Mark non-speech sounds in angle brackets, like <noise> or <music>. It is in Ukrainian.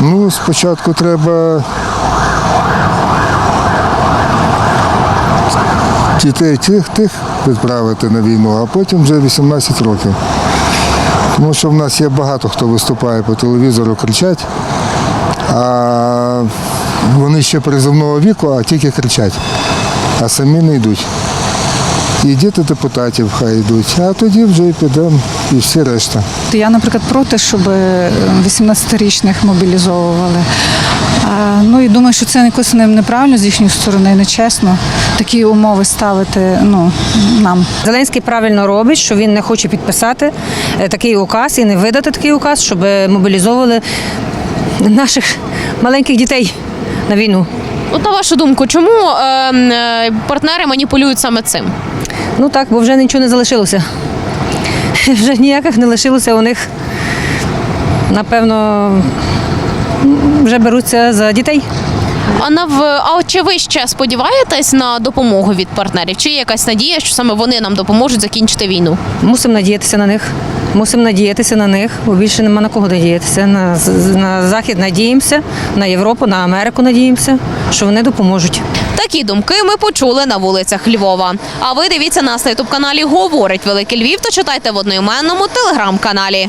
Ну, спочатку треба дітей тих, тих відправити на війну, а потім вже 18 років. Тому що в нас є багато хто виступає по телевізору, кричать, а вони ще призовного віку, а тільки кричать, а самі не йдуть. І діти депутатів хай йдуть, а тоді вже і підемо і всі решта. Я, наприклад, проти, щоб е, 18-річних мобілізовували. А, Ну і думаю, що це якось не- неправильно з їхньої сторони, нечесно. Такі умови ставити ну, нам. Зеленський правильно робить, що він не хоче підписати е, такий указ і не видати такий указ, щоб е, мобілізовували наших маленьких дітей на війну. От на вашу думку, чому е, е, партнери маніпулюють саме цим? Ну так, бо вже нічого не залишилося. <laughs> Вже ніяких не лишилося у них. Напевно, вже беруться за дітей. А нав... а чи ви ще сподіваєтесь на допомогу від партнерів? Чи є якась надія, що саме вони нам допоможуть закінчити війну? Мусимо надіятися на них. Мусимо надіятися на них, бо більше нема на кого надіятися. На, на Захід надіємося, на Європу, на Америку надіємося, що вони допоможуть. Такі думки ми почули на вулицях Львова. А ви дивіться нас на ютуб каналі Говорить Великий Львів та читайте в одноіменному телеграм-каналі.